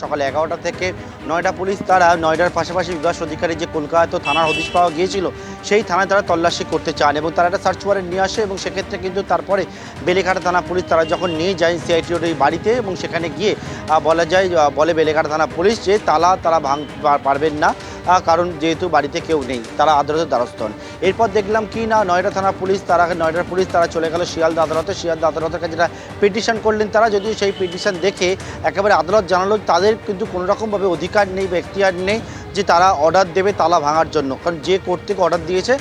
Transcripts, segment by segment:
সকাল এগারোটা থেকে নয়ডা পুলিশ তারা নয়ডার পাশাপাশি বিকাশ অধিকারী যে কলকাতা থানার হদিশ পাওয়া গিয়েছিল, সেই থানায় তারা তল্লাশি করতে চান এবং তারা একটা সার্চ ওয়ারেন্ট নিয়ে আসে এবং সেক্ষেত্রে কিন্তু তারপরে বেলেঘাটা থানা পুলিশ তারা যখন নিয়ে যায় সিআইটি রোডের বাড়িতে এবং সেখানে গিয়ে বলা যায় বলে বেলেঘাটা থানা পুলিশ যে তালা তারা ভাঙ পারবেন না। কারণ যেহেতু বাড়িতে কেউ নেই, তারা আদালতের দ্বারস্থ হন। এরপর দেখলাম কি না, নয়ডা থানা পুলিশ, তারা নয়ডার পুলিশ, তারা চলে গেল শিয়ালদা আদালতে। শিয়ালদা আদালতের কাছে যারা পিটিশন করলেন তারা, যদিও সেই পিটিশন দেখে একেবারে আদালত জানালো তাদের কিন্তু কোনো রকমভাবে অধিকার নেই বা এখতিয়ার নেই যে তারা অর্ডার দেবে তালা ভাঙার জন্য। কারণ যে কোর্ট থেকে অর্ডার দিয়েছে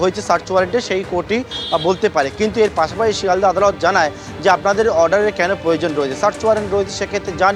হয়েছে সার্চ ওয়ারেন্টে সেই কোর্টই বলতে পারে। কিন্তু এর পাশাপাশি শিয়ালদা আদালত জানায় যে আপনাদের অর্ডারের কেন প্রয়োজন রয়েছে? সার্চ ওয়ারেন্ট রয়েছে, সেক্ষেত্রে যান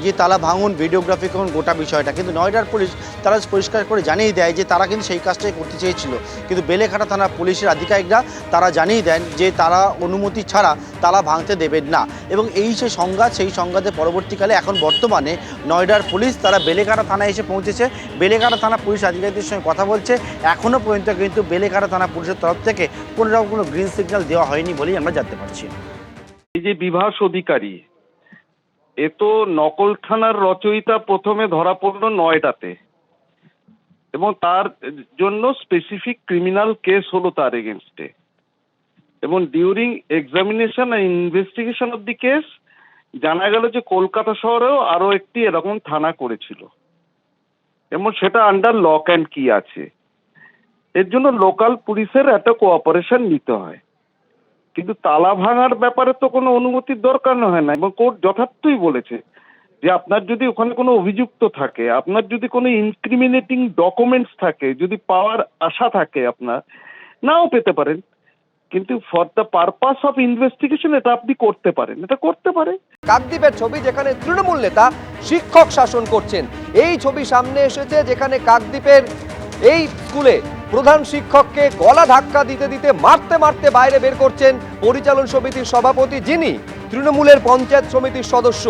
গিয়ে তালা ভাঙুন ভিডিওগ্রাফি করুন, গোটা বিষয়টা। কিন্তু নয়ডার পুলিশ তারা পরিষ্কার করে জানিয়ে দেয় যে তারা কিন্তু সেই কাজটাই করতে চেয়েছিল। কিন্তু বেলেঘাটা থানার পুলিশের আধিকারিকরা তারা জানিয়ে দেন যে তারা অনুমতি ছাড়া তালা ভাঙতে দেবেন না। এবং এই যে সংঘাত, সেই সংঘাতের পরবর্তীকালে এখন বর্তমানে নয়ডার পুলিশ তারা বেলেঘাটা থানায় এসে পৌঁছেছে। বেলেঘাটা থানা পুলিশ আধিকারিকদের সঙ্গে কথা বলছে। এখনও পর্যন্ত কিন্তু বেলেঘাটা থানা পুলিশের তরফ থেকে কোনো রকম কোনো গ্রিন সিগন্যাল দেওয়া হয়নি বলেই আমরা জানতে পারছি। এই যে বিভাস অধিকারী, এ তো নকল থানার রচয়িতা প্রথমে ধরা পড়ল নয়টাতে এবং তার জন্য স্পেসিফিক ক্রিমিনাল কেস হলো তার এগেনস্টে এবং ডিউরিং এক্সামিনেশন আর ইনভেস্টিগেশন অব দি কেস জানা গেল যে কলকাতা শহরেও আরও একটি এরকম থানা করেছিল। এবং সেটা আন্ডার লক অ্যান্ড কি আছে। এর জন্য লোকাল পুলিশের একটা কোঅপারেশন নিতে হয়। কিন্তু তালা ভাঙার ব্যাপারে তো কোনো অনুমতির দরকার হয় না, এবং কোর্ট যথার্থই বলেছে যে আপনার যদি ওখানে কোনো অভিযুক্ত থাকে, আপনার যদি কোনো ইনক্রিমিনেটিং ডকুমেন্টস থাকে, যদি পাওয়ার আশা থাকে আপনার, নাও পেতে পারেন। কিন্তু for the purpose of investigation এটা আপনি করতে পারেন, এটা করতে পারে কাকদ্বীপের ছবি যেখানে তৃণমূল নেতা শিক্ষক শাসন করছেন, এই ছবি সামনে এসেছে যেখানে কাকদ্বীপের এই স্কুলে প্রধান শিক্ষককে গলা ধাক্কা দিতে দিতে মারতে মারতে বাইরে বের করছেন পরিচালন সমিতির সভাপতি যিনি তৃণমূলের পঞ্চায়েত সমিতির সদস্য।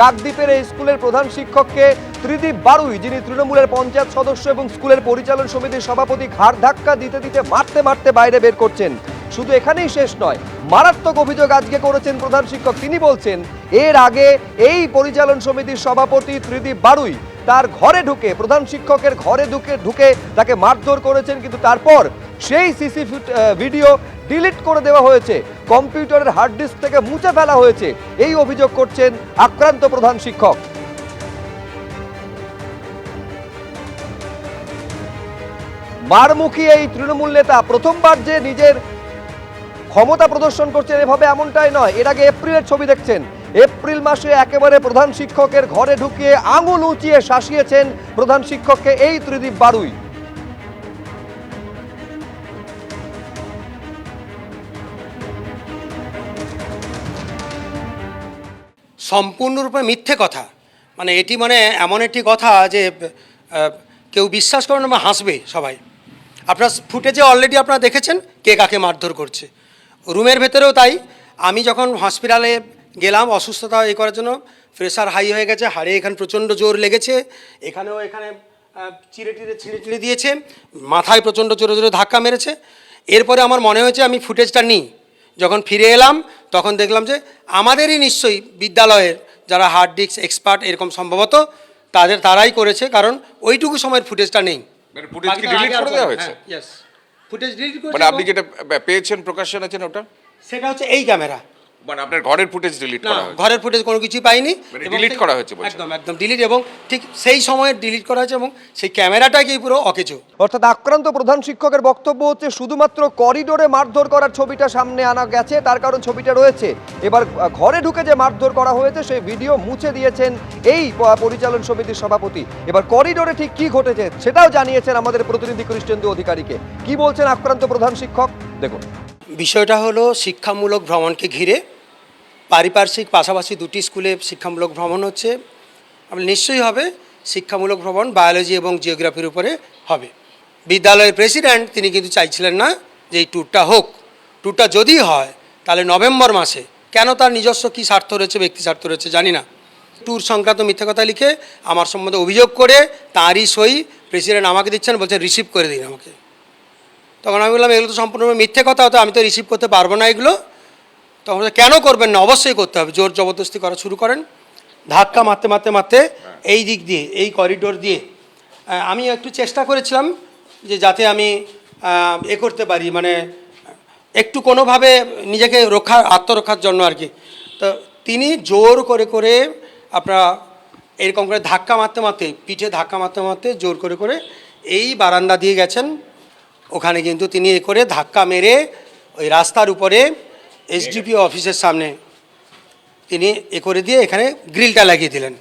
কাকদ্বীপের এই স্কুলের প্রধান শিক্ষককে ত্রিদীপ বারুই, যিনি তৃণমূলের পঞ্চায়েত সদস্য এবং স্কুলের পরিচালন সমিতির সভাপতি, ঘাড় ধাক্কা দিতে দিতে মারতে মারতে বাইরে বের করছেন। শুধু এখানেই শেষ নয়, মারাত্মক অভিযোগ আজকে করেছেন প্রধান শিক্ষক। তিনি বলছেন, এর আগে এই পরিচালন সমিতির সভাপতি ত্রিদীপ বারুই তার ঘরে ঢুকে, প্রধান শিক্ষকের ঘরে ঢুকে ঢুকে তাকে মারধর করেছেন, কিন্তু তারপর সেই সিসি ভিডিও ডিলিট করে দেওয়া হয়েছে। কম্পিউটারের হার্ড ডিস্ক থেকে মুছে ফেলা হয়েছে। এই অভিযোগ করছেন আক্রান্ত প্রধান শিক্ষক। মারমুখী এই তৃণমূল নেতা প্রথমবার যে নিজের ক্ষমতা প্রদর্শন করছেন, এভাবে এমনটাই নয়। এর আগে এপ্রিলের ছবি দেখছেন। এপ্রিল মাসে একেবারে প্রধান শিক্ষকের ঘরে ঢুকিয়ে আঙুল উঁচিয়ে শাসিয়েছেন প্রধান শিক্ষককে এই ত্রিদীপ বারুই। সম্পূর্ণরূপে মিথ্যে কথা। মানে এটি মানে এমন একটি কথা যে কেউ বিশ্বাস করে না বা হাসবে সবাই। আপনার ফুটেজে অলরেডি আপনারা দেখেছেন কে কাকে মারধর করছে। রুমের ভেতরেও তাই। আমি যখন হসপিটালে গেলাম অসুস্থতা এ করার জন্য। প্রেশার হাই হয়ে গেছে হাড়ে এখানে প্রচণ্ড জোর লেগেছে। এখানেও এখানে চিড়ে টিড়ে ছিঁড়ে টিড়ে দিয়েছে। মাথায় প্রচণ্ড জোরে জোরে ধাক্কা মেরেছে। এরপরে আমার মনে হয়েছে আমি ফুটেজটা নিই। যখন ফিরে এলাম তখন দেখলাম যে আমাদেরই নিশ্চয়ই বিদ্যালয়ের যারা হার্ড ডিস্ক এক্সপার্ট এরকম সম্ভবত তাদের তারাই করেছে কারণ ওইটুকু সময়ের ফুটেজটা নেই। মানে কি delete করে দেওয়া হয়েছে? ফুটেজ ডিলিট করে মানে আপনি যেটা পেয়েছেন প্রকাশ্যে আছেন ওটা? সেটা হচ্ছে এই ক্যামেরা মানে আপনার ঘরের ফুটেজ ডিলিট করা হয়েছে। ঘরের ফুটেজ কোনো কিছুই পাইনি মানে delete সেই- করা হয়েছে একদম একদম ডিলিট এবং ঠিক সেই সময়ে ডিলিট করা হয়েছে এবং সেই ক্যামেরাটাকেই পুরো অকেচো অর্থাৎ আক্রান্ত প্রধান শিক্ষকের বক্তব্য হচ্ছে শুধুমাত্র করিডোরে মারধর করার ছবিটা সামনে আনা গেছে তার কারণ ছবিটা রয়েছে। এবার ঘরে ঢুকে যে মারধর করা হয়েছে সেই ভিডিও মুছে দিয়েছেন এই পরিচালন সমিতির সভাপতি। এবার করিডোরে ঠিক কি ঘটেছে সেটাও জানিয়েছেন আমাদের প্রতিনিধি কৃষ্ণেন্দু অধিকারীকে। কি বলছেন আক্রান্ত প্রধান শিক্ষক? দেখুন। বিষয়টা হলো শিক্ষামূলক ভ্রমণকে ঘিরে পারিপার্শ্বিক পাশাপাশি দুটি স্কুলে শিক্ষামূলক ভ্রমণ হচ্ছে। নিশ্চয়ই হবে, শিক্ষামূলক ভ্রমণ, বায়োলজি এবং জিওগ্রাফির উপরে হবে। বিদ্যালয়ের প্রেসিডেন্ট, তিনি কিন্তু চাইছিলেন না যে এই ট্যুরটা হোক। ট্যুরটা যদি হয়, তাহলে নভেম্বর মাসে কেন তার নিজস্ব কী স্বার্থ রয়েছে, ব্যক্তি স্বার্থ রয়েছে, জানি না। ট্যুর সংক্রান্ত মিথ্যা কথা লিখে, আমার সম্বন্ধে অভিযোগ করে, তাঁরই সই প্রেসিডেন্ট আমাকে দিচ্ছেন, বলছেন, রিসিভ করে দিন আমাকে। তখন আমি বললাম, এগুলো তো সম্পূর্ণ মিথ্যে কথা হতো আমি তো রিসিভ করতে পারব না এগুলো। তখন কেন করবেন না? অবশ্যই করতে হবে। জোর জবরদস্তি করা শুরু করেন। ধাক্কা মারতে মারতে মারতে এই দিক দিয়ে, এই করিডোর দিয়ে। আমি একটু চেষ্টা করেছিলাম যে যাতে আমি এ করতে পারি। মানে একটু কোনোভাবে নিজেকে রক্ষা, আত্মরক্ষার জন্য আর কি। তো তিনি জোর করে করে আপনার এরকম করে ধাক্কা মারতে মারতে, পিঠে ধাক্কা মারতে মারতে জোর করে করে এই বারান্দা দিয়ে গেছেন। ওখানে কিন্তু তিনি এ করে ধাক্কা মেরে ওই রাস্তার উপরে এসডিপি অফিসের সামনে তিনি এ করে দিয়ে এখানে গ্রিলটা লাগিয়ে দিলেন।